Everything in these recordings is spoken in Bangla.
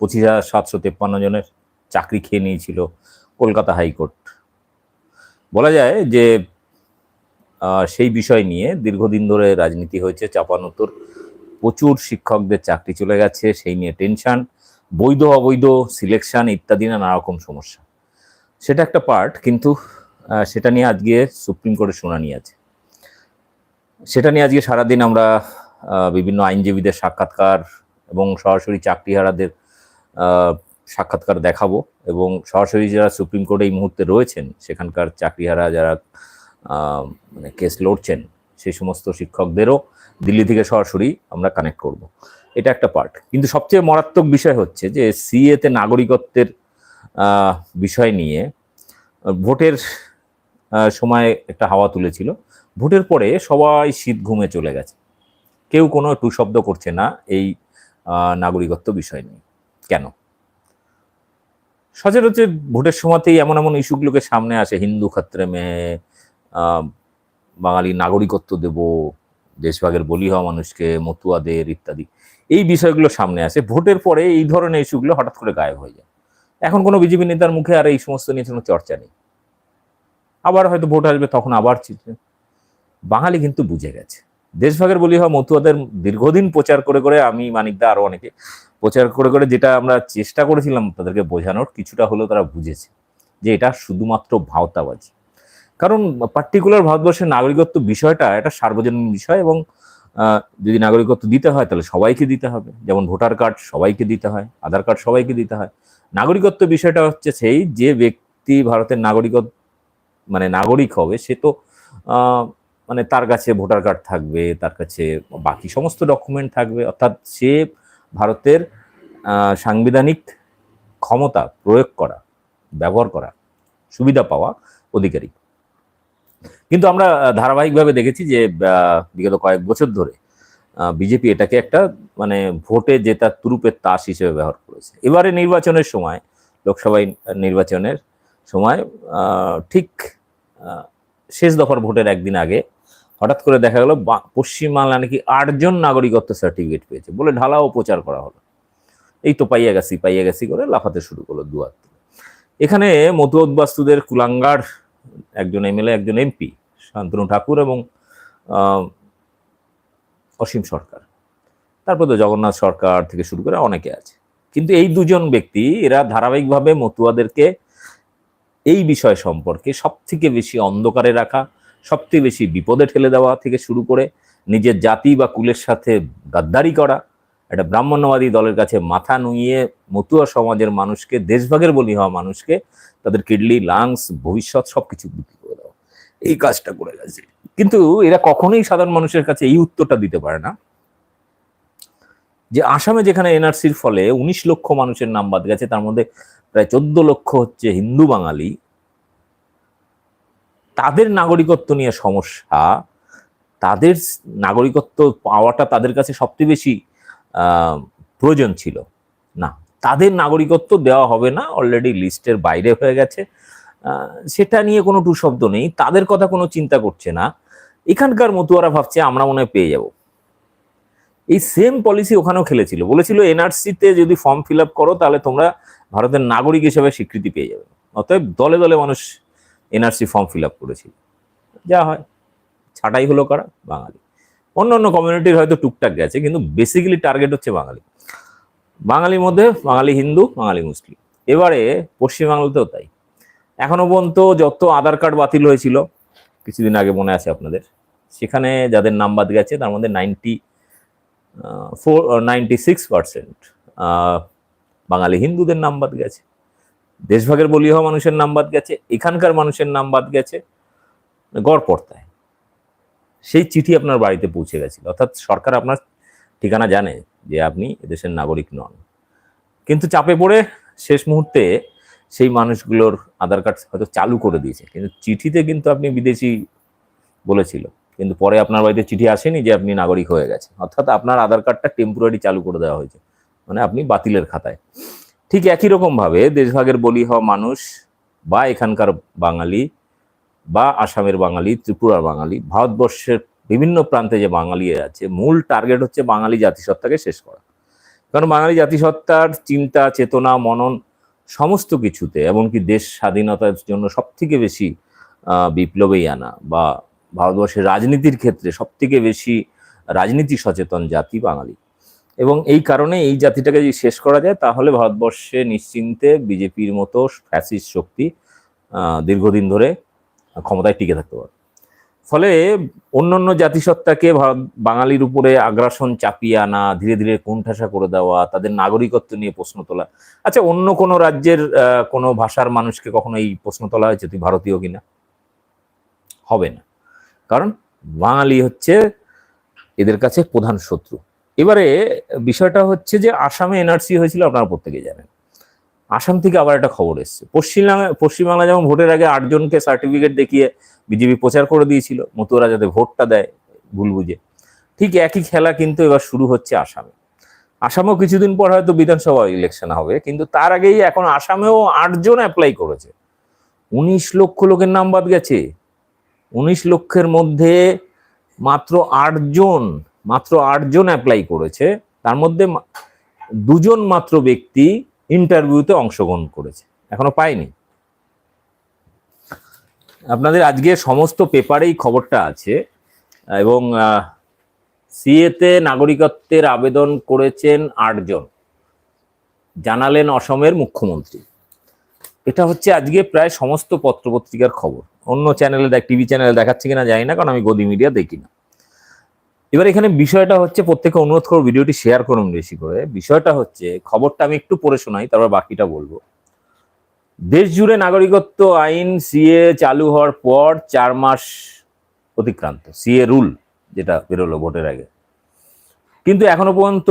পঁচিশ হাজার সাতশো তেপ্পান্ন জনের চাকরি খেয়ে নিয়েছিল কলকাতা হাইকোর্ট। বলা যায় যে সেই বিষয় নিয়ে দীর্ঘদিন ধরে রাজনীতি হয়েছে, চাপানোতর। প্রচুর শিক্ষকদের চাকরি চলে গেছে, সেই নিয়ে টেনশন, বৈধ, অবৈধ, সিলেকশন ইত্যাদি নানা রকম সমস্যা। সেটা একটা পার্ট, কিন্তু সেটা নিয়ে আজকে সুপ্রিম কোর্টে শুনানি আছে। সেটা নিয়ে আজকে সারাদিন আমরা বিভিন্ন আইনজীবীদের সাক্ষাৎকার এবং সরাসরি চাকরিহারাদের সাক্ষাৎকার দেখাবো এবং সরাসরি যারা সুপ্রিম কোর্টে এই মুহূর্তে রয়েছেন, সেখানকার চাকরিহারা যারা মানে কেস লড়ছেন, সেই সমস্ত শিক্ষকদেরও দিল্লি থেকে সরাসরি আমরা কানেক্ট করব। এটা একটা পার্ট কিন্তু সবচেয়ে মারাত্মক বিষয় হচ্ছে যে সিএতে নাগরিকত্বের বিষয় নিয়ে, ভোটের সময় একটা হাওয়া তুলেছিল। ভোটের পরে সবাই শীত ঘুমে চলে গেছে। কেউ কোনো টু শব্দ করছে না এই নাগরিকত্ব বিষয় নিয়ে। কেন? সচরাচর ভোটের সময়তেই এমন এমন ইস্যুগুলোকে সামনে আসে, হিন্দু ক্ষেত্রে মেয়ে বাঙালি নাগরিকত্ব দেব, দেশভাগের বলি হওয়া মানুষকে মতুয়াদের ইত্যাদি, এই বিষয়গুলো সামনে আসে। ভোটের পরে এই ধরনের ইস্যুগুলো হঠাৎ করে গায়েব হয়ে যায়। এখন কোনো বিজেপি নেতার মুখে আর এই সমস্ত নিয়ে কোনো চর্চা নেই। আবার হয়তো ভোট আসবে, তখন আবার চিঠি বাঙালি কিন্তু বুঝে গেছে। দেশভাগের বলি হওয়া মতুয়াদের দীর্ঘদিন প্রচার করে করে আমি মানিকদা আরও অনেকে প্রচার করে করে যেটা আমরা চেষ্টা করেছিলাম তাদেরকে বোঝানোর, কিছুটা হলেও তারা বুঝেছে যে এটা শুধুমাত্র ভাওতাবাজি। কারণ পার্টিকুলার ভারতবর্ষের নাগরিকত্ব বিষয়টা এটা সার্বজনীন বিষয় এবং যদি নাগরিকত্ব দিতে হয় তাহলে সবাইকে দিতে হবে। যেমন ভোটার কার্ড সবাইকে দিতে হয়, আধার কার্ড সবাইকে দিতে হয়। নাগরিকত্ব বিষয়টা হচ্ছে সেই যে ব্যক্তি ভারতের নাগরিকত্ব মানে নাগরিক হবে, সে তো মানে তার কাছে ভোটার কার্ড থাকবে, তার কাছে বাকি সমস্ত ডকুমেন্ট থাকবে, অর্থাৎ সে ভারতের সাংবিধানিক ক্ষমতা প্রয়োগ করা, ব্যবহার করা সুবিধা পাওয়া অধিকারী। কিন্তু আমরা ধারাবাহিকভাবে দেখেছি যে বিগত কয়েক বছর ধরে বিজেপি এটাকে একটা মানে ভোটে জেতার তুরুপের তাস হিসেবে ব্যবহার করেছে। এবারে নির্বাচনের সময়, লোকসভা নির্বাচনের সময় ঠিক শেষ দফার ভোটের একদিন আগে হঠাৎ করে দেখা গেল পশ্চিমবাংলা নাকি আটজন নাগরিকত্ব সার্টিফিকেট পেয়েছে। বলে ঢালাও প্রচার করা হলো। এই তো পাইয়া গেছি পাইয়া গেছি করে লাফাতে শুরু করল দুয়ার এখানে মতুয়া উদ্বাস্তুদের কুলাঙ্গার, একজন এমএলএ, একজন এমপি, শান্তনু ঠাকুর এবং অসীম সরকার। তারপর তো জগন্নাথ সরকার থেকে শুরু করে অনেকে আছে। কিন্তু এই দুজন ব্যক্তি, এরা ধারাবাহিকভাবে মতুয়াদেরকে এই বিষয় সম্পর্কে সব থেকে বেশি অন্ধকারে রাখা সব থেকে বেশি বিপদে ঠেলে দেওয়া থেকে শুরু করে নিজের জাতি বা কুলের সাথে গাদ্দারি করা, একটা ব্রাহ্মণ্যবাদী দলের কাছে মাথা নুইয়ে মতুয়া সমাজের মানুষকে, দেশভাগের বলি হওয়া মানুষকে তাদের কিডলি, লাংস, ভবিষ্যৎ সবকিছু বিক্রি করে দেওয়া। এই কাজটা করে গেছে। কিন্তু এরা কখনোই সাধারণ মানুষের কাছে এই উত্তরটা দিতে পারে না। যে আসামে যেখানে এনআরসির ফলে উনিশ লক্ষ মানুষের নাম বাদ গেছে, তার মধ্যে প্রায় চোদ্দ লক্ষ হচ্ছে হিন্দু বাঙালি। তাদের নাগরিকত্ব নিয়ে সমস্যা, তাদের নাগরিকত্ব পাওয়াটা তাদের কাছে সবচেয়ে বেশি প্রয়োজন ছিল। না, তাদের নাগরিকত্ব দেওয়া হবে না অলরেডি লিস্টের বাইরে হয়ে গেছে। সেটা নিয়ে কোনো টু শব্দ নেই, তাদের কথা কোনো চিন্তা করছে না। এখানকার মতুয়ারা ভাবছে, আমরা মনে হয় পেয়ে যাব। এই সেম পলিসি ওখানেও খেলেছিল। বলেছিল, এনআরসিতে যদি ফর্ম ফিল আপ করো, তাহলে তোমরা ভারতের নাগরিক হিসেবে স্বীকৃতি পেয়ে যাবে। অতএব দলে দলে মানুষ এনআরসি ফর্ম ফিল আপ করেছিল। যা হয়। ছাটাই হলো কারা? বাঙালি। অন্য অন্য কমিউনিটির হয়তো টুকটাক গেছে, কিন্তু বেসিক্যালি টার্গেট হচ্ছে বাঙালি। বাঙালির মধ্যে বাঙালি হিন্দু, বাঙালি মুসলিম। এবারে পশ্চিমবাংলাতেও তাই। এখনও পর্যন্ত যত আধার কার্ড বাতিল হয়েছিল, কিছুদিন আগে মনে আছে আপনাদের, সেখানে যাদের নাম বাদ গেছে, তার মধ্যে ninety four ninety six percent Bangali হিন্দুদের নাম বাদ গেছে। দেশভাগের বলি হওয়া মানুষের নাম বাদ গেছে, এখানকার মানুষের নাম বাদ গেছে গড়পড়তায় সেই চিঠি আপনার বাড়িতে পৌঁছে গেছিল, অর্থাৎ সরকার আপনার ঠিকানা জানে যে আপনি এদেশের নাগরিক নন। কিন্তু চাপে পড়ে শেষ মুহূর্তে সেই মানুষগুলোর আধার কার্ড হয়তো চালু করে দিয়েছে। কিন্তু চিঠিতে কিন্তু আপনি বিদেশি বলেছিল, কিন্তু পরে আপনার বাড়িতে চিঠি আসেনি যে আপনি নাগরিক হয়ে গেছে অর্থাৎ আপনার আধার কার্ডটা টেম্পোরারি চালু করে দেওয়া হয়েছে মানে আপনি বাতিলের খাতায়। ঠিক একই রকম ভাবে দেশভাগের বলি হওয়া মানুষ বা এখানকার বাঙালি বা আসামের বাঙালি, ত্রিপুরার বাঙালি, ভারতবর্ষের বিভিন্ন প্রান্তে যে বাঙালি আছে, মূল টার্গেট হচ্ছে বাঙালি জাতিসত্তাকে শেষ করা। কারণ বাঙালি জাতিসত্তার চিন্তা, চেতনা, মনন সমস্ত কিছুতে, এমনকি দেশ স্বাধীনতার জন্য সব থেকে বেশি বিপ্লবেই আনা বা ভারতবর্ষের রাজনীতির ক্ষেত্রে সব থেকে বেশি রাজনীতি সচেতন জাতি বাঙালি। এবং এই কারণে এই জাতিটাকে যদি শেষ করা যায়, তাহলে ভারতবর্ষে নিশ্চিন্তে বিজেপির মতো ফ্যাসিস্ট শক্তি দীর্ঘদিন ধরে ক্ষমতায় টিকে থাকতে পারে। ফলে অন্যান্য জাতিসত্তাকে ভারত, বাঙালির উপরে আগ্রাসন চাপিয়ে আনা, ধীরে ধীরে কোণঠাসা করে দেওয়া, তাদের নাগরিকত্ব নিয়ে প্রশ্ন তোলা। আচ্ছা অন্য কোনো রাজ্যের কোনো ভাষার মানুষকে কখনো এই প্রশ্ন তোলা হয়েছে? তুই ভারতীয় কিনা? হবে না। কারণ বাঙালি হচ্ছে এদের কাছে প্রধান শত্রু। এবারে বিষয়টা হচ্ছে যে আসামে এনআরসি হয়েছিল, আপনারা প্রত্যেকে জানেন। আসাম থেকে আবার একটা খবর এসছে। পশ্চিমবাংলা পশ্চিমবাংলা যেমন ভোটের আগে আটজনকে সার্টিফিকেট দেখিয়ে বিজেপি প্রচার করে দিয়েছিল, মতুয়ারা যাতে ভোটটা দেয়, ভুল বুঝে। ঠিক একই খেলা কিন্তু এবার শুরু হচ্ছে আসামে। আসামেও কিছুদিন পর হয়তো বিধানসভা ইলেকশন হবে, কিন্তু তার আগেই এখন আসামেও আটজন অ্যাপ্লাই করেছে। উনিশ লক্ষ লোকের নাম বাদ গেছে। উনিশ লক্ষের মধ্যে মাত্র আটজন মাত্র আটজন অ্যাপ্লাই করেছে, তার মধ্যে দুজন মাত্র ব্যক্তি ইন্টারভিউতে অংশগ্রহণ করেছে, এখনও পায়নি। আপনাদের আজকে সমস্ত পেপারেই খবরটা আছে, এবং সিএতে নাগরিকত্বের আবেদন করেছেন আটজন, জানালেন অসমের মুখ্যমন্ত্রী। এটা হচ্ছে আজকে প্রায় সমস্ত পত্রপত্রিকার খবর। অন্য চ্যানেলে দেখ টিভি চ্যানেলে দেখাচ্ছে কিনা জানি না, কারণ আমি গদি মিডিয়া দেখি না। এবার এখানে বিষয়টা হচ্ছে প্রত্যেকে অনুরোধ করব ভিডিওটি শেয়ার করুন বেশি করে। বিষয়টা হচ্ছে, খবরটা আমি একটু পড়ে শোনাই, তারপর বাকিটা বলব। দেশ জুড়ে নাগরিকত্ব আইন সিএ চালু হওয়ার পর চার মাস অতিক্রান্ত, সিএ রুল যেটা বেরোলো ভোটের আগে। কিন্তু এখনও পর্যন্ত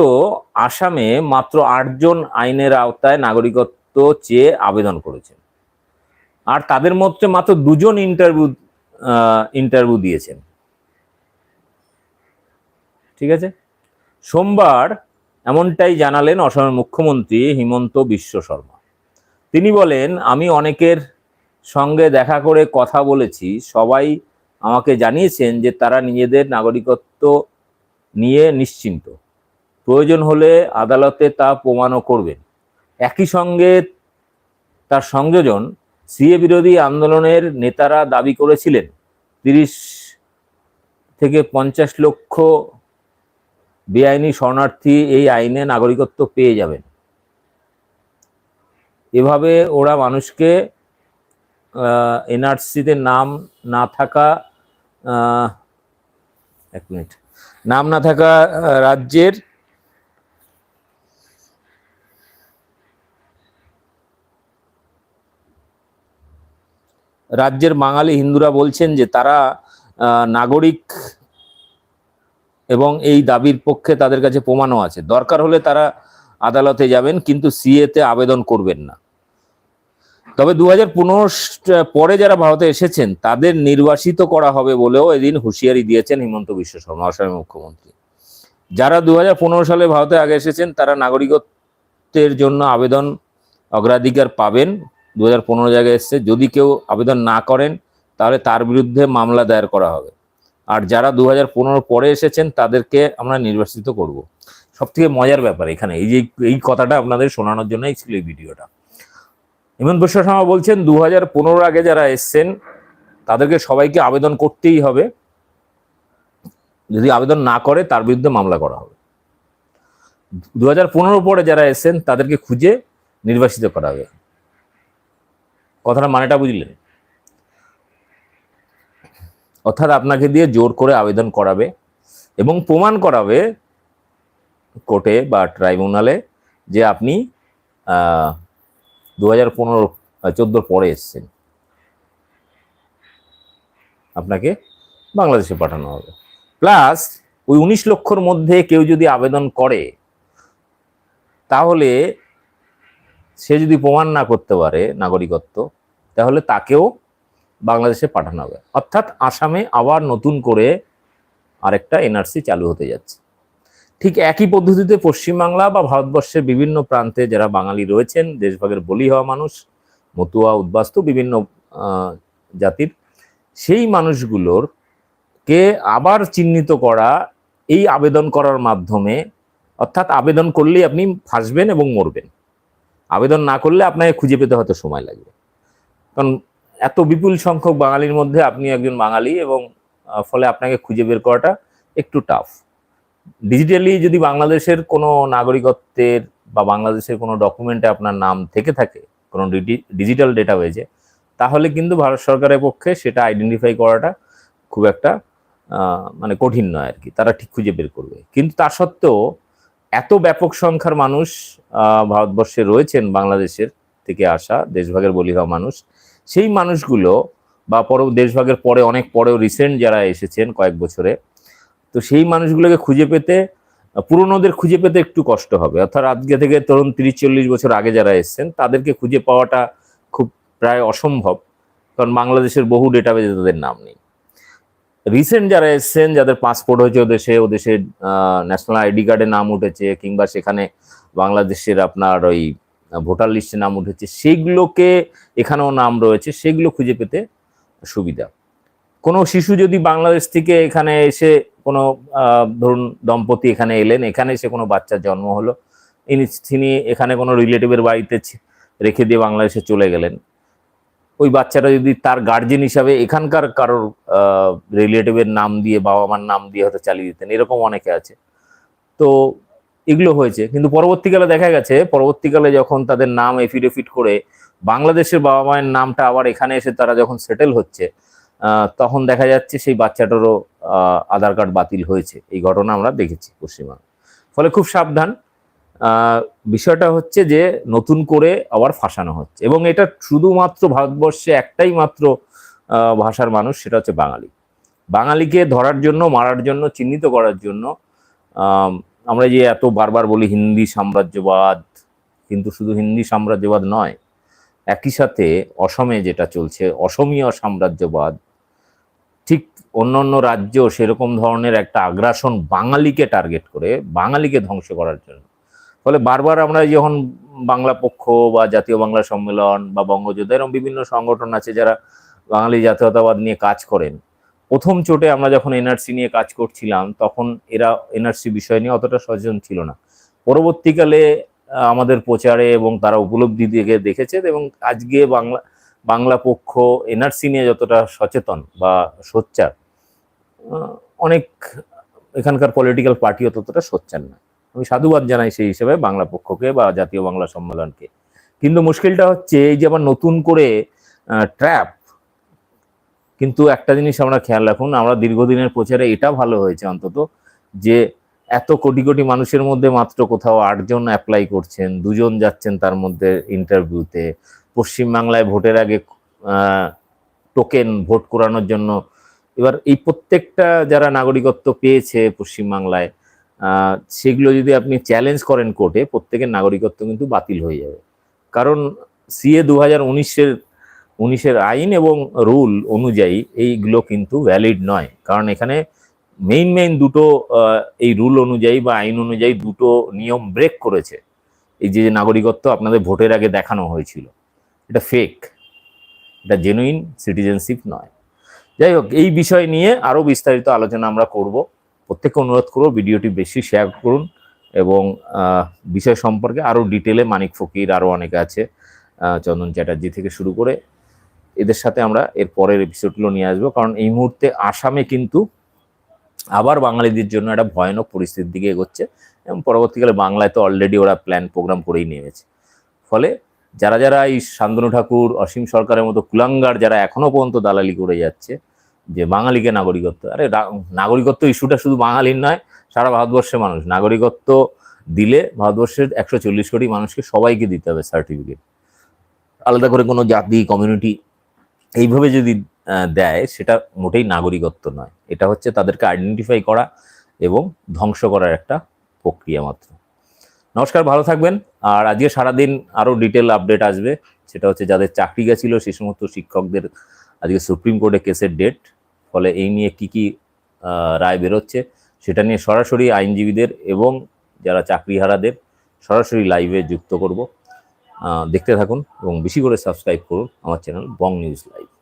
আসামে মাত্র আটজন আইনের আওতায় নাগরিকত্ব চেয়ে আবেদন করেছেন। আর তাদের মধ্যে মাত্র দুজন ইন্টারভিউ ইন্টারভিউ দিয়েছেন। ঠিক আছে? সোমবার এমনটাই জানালেন অসমের মুখ্যমন্ত্রী হিমন্ত বিশ্ব শর্মা। তিনি বলেন, আমি অনেকের সঙ্গে দেখা করে কথা বলেছি। সবাই আমাকে জানিয়েছেন যে তারা নিজেদের নাগরিকত্ব নিয়ে নিশ্চিন্ত। প্রয়োজন হলে আদালতে তা প্রমাণও করবেন। একই সঙ্গে তার সংযোজন, সিএ বিরোধী আন্দোলনের নেতারা দাবি করেছিলেন, তিরিশ থেকে পঞ্চাশ লক্ষ বেআইনি শরণার্থী এই আইনে নাগরিকত্ব পেয়ে যাবেন। এভাবে ওরা মানুষকে এনআরসিতে নাম না থাকা এক মিনিট, নাম না থাকা রাজ্যের রাজ্যের বাঙালি হিন্দুরা বলছেন যে তারা নাগরিক এবং এই দাবির পক্ষে তাদের কাছে প্রমাণও আছে। দরকার হলে তারা আদালতে যাবেন, কিন্তু সিএতে আবেদন করবেন না। তবে দু হাজার পনেরো পরে যারা ভারতে এসেছেন, তাদের নির্বাসিত করা হবে বলেও এদিন হুঁশিয়ারি দিয়েছেন হিমন্ত বিশ্ব শর্মা অসমের মুখ্যমন্ত্রী। যারা দু হাজার পনেরো সালে ভারতে আগে এসেছেন, তারা নাগরিকত্বের জন্য আবেদন অগ্রাধিকার পাবেন। দু হাজার পনেরো জায়গায় এসছে, যদি কেউ আবেদন না করেন, তাহলে তার বিরুদ্ধে মামলা দায়ের করা হবে। আর যারা দু হাজার পনেরো পরে এসেছেন, তাদেরকে আমরা নির্বাসিত করব। সব থেকে মজার ব্যাপার এখানে, এই যে, এই কথাটা আপনাদের শোনানোর জন্যই ছিল এই ভিডিওটা। হিমন্ত বিশ্ব শর্মা বলছেন দু হাজার আগে যারা এসছেন, তাদেরকে সবাইকে আবেদন করতেই হবে। যদি আবেদন না করে, তার বিরুদ্ধে মামলা করা হবে। দু হাজার পনেরো পরে যারা এসেছেন, তাদেরকে খুঁজে নির্বাসিত করা হবে। কথাটা মানেটা বুঝলেন? অর্থাৎ আপনাকে দিয়ে জোর করে আবেদন করাবে এবং প্রমাণ করাবে কোর্টে বা ট্রাইব্যুনালে যে আপনি দু হাজার পনেরো চোদ্দোর পরে এসছেন। আপনাকে বাংলাদেশে পাঠানো হবে। প্লাস ওই উনিশ লক্ষর মধ্যে কেউ যদি আবেদন করে, তাহলে সে যদি প্রমাণ না করতে পারে নাগরিকত্ব, তাহলে তাকেও বাংলাদেশে পাঠানো হবে। অর্থাৎ আসামে আবার নতুন করে আরেকটা এনআরসি চালু হতে যাচ্ছে। ঠিক একই পদ্ধতিতে পশ্চিমবাংলা বা ভারতবর্ষের বিভিন্ন প্রান্তে যারা বাঙালি রয়েছেন, দেশভাগের বলি হওয়া মানুষ, মতুয়া, উদ্বাস্তু বিভিন্ন জাতির, সেই মানুষগুলোর কে আবার চিহ্নিত করা, এই আবেদন করার মাধ্যমে, অর্থাৎ আবেদন করলেই আপনি ফাঁসবেন এবং মরবেন। আবেদন না করলে আপনাকে খুঁজে পেতে হয়তো সময় লাগবে। কারণ এত বিপুল সংখ্যক বাঙালির মধ্যে আপনি একজন বাঙালি এবং ফলে আপনাকে খুঁজে বের করাটা একটু টাফ ডিজিটালি যদি বাংলাদেশের কোনো নাগরিকত্বের বা বাংলাদেশের কোনো ডকুমেন্টে আপনার নাম থেকে থাকে, কোনো ডিজিটাল ডেটা হয়েছে তাহলে কিন্তু ভারত সরকারের পক্ষে সেটা আইডেন্টিফাই করাটা খুব একটা মানে কঠিন নয় আর কি তারা ঠিক খুঁজে বের করবে। কিন্তু তা সত্ত্বেও এত ব্যাপক সংখ্যার মানুষ ভারতবর্ষে রয়েছেন বাংলাদেশের থেকে আসা দেশভাগের বলি হওয়া মানুষ সেই মানুষগুলো বা পর দেশভাগের পরে অনেক পরেও রিসেন্ট যারা এসেছেন কয়েক বছরে, তো সেই মানুষগুলোকে খুঁজে পেতে, পুরনোদের খুঁজে পেতে একটু কষ্ট হবে। অর্থাৎ আজকে থেকে তরুণ তিরিশ চল্লিশ বছর আগে যারা এসেছেন, তাদেরকে খুঁজে পাওয়াটা খুব প্রায় অসম্ভব, কারণ বাংলাদেশের বহু ডেটাবেজে তাদের নাম নেই। রিসেন্ট যারা এসেছেন, যাদের পাসপোর্ট হয়েছে ও দেশে, ও দেশের ন্যাশনাল আইডি কার্ডে নাম উঠেছে, কিংবা সেখানে বাংলাদেশের আপনার ওই ভোটার লিস্টে নাম উঠেছে সেইগুলোকে এখানেও নাম রয়েছে, সেগুলো খুঁজে পেতে সুবিধা। কোনো শিশু যদি বাংলাদেশ থেকে এখানে এসে কোনো ধরুন দম্পতি এখানে এলেন, এখানে এসে কোনো বাচ্চার জন্ম হলো, ইনি, তিনি এখানে কোনো রিলেটিভের বাড়িতে রেখে দিয়ে বাংলাদেশে চলে গেলেন, ওই বাচ্চাটা যদি তার গার্জেন হিসাবে এখানকার কারোর রিলেটিভের নাম দিয়ে বাবা মার নাম দিয়ে হয়তো চালিয়ে দিতেন, এরকম অনেকে আছে। তো এগুলো হয়েছে। কিন্তু পরবর্তীকালে দেখা গেছে, পরবর্তীকালে যখন তাদের নাম এফিডেভিট করে বাংলাদেশের বাবা মায়ের নামটা আবার এখানে এসে তারা যখন সেটেল হচ্ছে তখন দেখা যাচ্ছে সেই বাচ্চাটারও আধার কার্ড বাতিল হয়েছে। এই ঘটনা আমরা দেখেছি পশ্চিমবঙ্গে। ফলে খুব সাবধান বিষয়টা হচ্ছে যে নতুন করে আবার ফাঁসানো হচ্ছে। এবং এটা শুধুমাত্র ভারতবর্ষে একটাই মাত্র ভাষার মানুষ, সেটা হচ্ছে বাঙালি। বাঙালিকে ধরার জন্য, মারার জন্য, চিহ্নিত করার জন্য আমরা যে এত বারবার বলি হিন্দি সাম্রাজ্যবাদ, কিন্তু শুধু হিন্দি সাম্রাজ্যবাদ নয়, একই সাথে অসমে যেটা চলছে, অসমীয় সাম্রাজ্যবাদ, ঠিক অন্য অন্য রাজ্য সেরকম ধরনের একটা আগ্রাসন বাঙালিকে টার্গেট করে, বাঙালিকে ধ্বংস করার জন্য। ফলে বারবার আমরা যখন বাংলা পক্ষ বা জাতীয় বাংলা সম্মেলন বা বঙ্গযোদ্ধা, এরকম বিভিন্ন সংগঠন আছে যারা বাঙালি জাতীয়তাবাদ নিয়ে কাজ করেন প্রথম চোটে আমরা যখন এনআরসি নিয়ে কাজ করছিলাম, তখন এরা এনআরসি বিষয় নিয়ে অতটা সচেতন ছিল না। পরবর্তীকালে আমাদের প্রচারে এবং তারা উপলব্ধি দিকে দেখেছে এবং আজকে বাংলা বাংলা পক্ষ এনআরসি নিয়ে যতটা সচেতন বা সোচ্চার অনেক এখানকার পলিটিক্যাল পার্টিও ততটা সোচ্চার না। আমি সাধুবাদ জানাই সেই হিসেবে বাংলা পক্ষকে বা জাতীয় বাংলা সম্মেলনকে। কিন্তু মুশকিলটা হচ্ছে, এই যে আবার নতুন করে ট্র্যাপ কিন্তু একটা জিনিস আমরা খেয়াল রাখুন, আমরা দীর্ঘদিনের প্রচারে এটা ভালো হয়েছে অন্তত, যে এত কোটি কোটি মানুষের মধ্যে মাত্র কোথাও আটজন অ্যাপ্লাই করছেন, দুজন যাচ্ছেন তার মধ্যে ইন্টারভিউতে পশ্চিমবাংলায় ভোটের আগে টোকেন ভোট করানোর জন্য, এবার এই প্রত্যেকটা যারা নাগরিকত্ব পেয়েছে পশ্চিমবাংলায় সেগুলো যদি আপনি চ্যালেঞ্জ করেন কোর্টে প্রত্যেকের নাগরিকত্ব কিন্তু বাতিল হয়ে যাবে। কারণ সিএ দু হাজার উনিশের উনিশের আইন এবং রুল অনুযায়ী এইগুলো কিন্তু ভ্যালিড নয়। কারণ এখানে মেইন মেইন দুটো এই রুল অনুযায়ী বা আইন অনুযায়ী দুটো নিয়ম ব্রেক করেছে। এই যে নাগরিকত্ব আপনাদের ভোটের আগে দেখানো হয়েছিল, এটা ফেক এটা জেনুইন সিটিজেনশিপ নয়। যাই হোক, এই বিষয় নিয়ে আরও বিস্তারিত আলোচনা আমরা করব। প্রত্যেককে অনুরোধ করব ভিডিওটি বেশি শেয়ার করুন এবং বিষয় সম্পর্কে আরও ডিটেলে মানিক ফকির আরও অনেকে আছে চন্দন চ্যাটার্জি থেকে শুরু করে এদের সাথে আমরা এর পরের এপিসোডগুলো নিয়ে আসব। কারণ এই মুহূর্তে আসামে কিন্তু আবার বাঙালিদের জন্য একটা ভয়ানক পরিস্থিতির দিকে এগোচ্ছে। এবং পরবর্তীকালে বাংলায় তো অলরেডি ওরা প্ল্যান প্রোগ্রাম করেই নেমেছে ফলে যারা যারা এই শান্তনু ঠাকুর, অসীম সরকারের মতো কুলাঙ্গার যারা এখনও পর্যন্ত দালালি করে যাচ্ছে, যে বাঙালিকে নাগরিকত্ব, আরে নাগরিকত্ব ইস্যুটা শুধু বাঙালির নয়, সারা ভারতবর্ষের মানুষ, নাগরিকত্ব দিলে ভারতবর্ষের একশো চল্লিশ কোটি মানুষকে সবাইকে দিতে হবে সার্টিফিকেট আলাদা করে কোনো জাতি কমিউনিটি এইভাবে যদি দেয়, সেটা মোটেই নাগরিকত্ব নয়। এটা হচ্ছে তাদেরকে আইডেন্টিফাই করা এবং ধ্বংস করার একটা প্রক্রিয়া মাত্র। নমস্কার, ভালো থাকবেন। আর আজকে সারাদিন আরও ডিটেল আপডেট আসবে। সেটা হচ্ছে যাদের চাকরি গেছিল, সে সমস্ত শিক্ষকদের আজকে সুপ্রিম কোর্টে কেসের ডেট ফলে এই নিয়ে কি কি রায় বেরোচ্ছে, সেটা নিয়ে সরাসরি আইনজীবীদের এবং যারা চাকরিহারাদের সরাসরি লাইভে যুক্ত করব। দেখতে থাকুন এবং বেশি করে সাবস্ক্রাইব করুন আমার চ্যানেল বং নিউজ লাইভ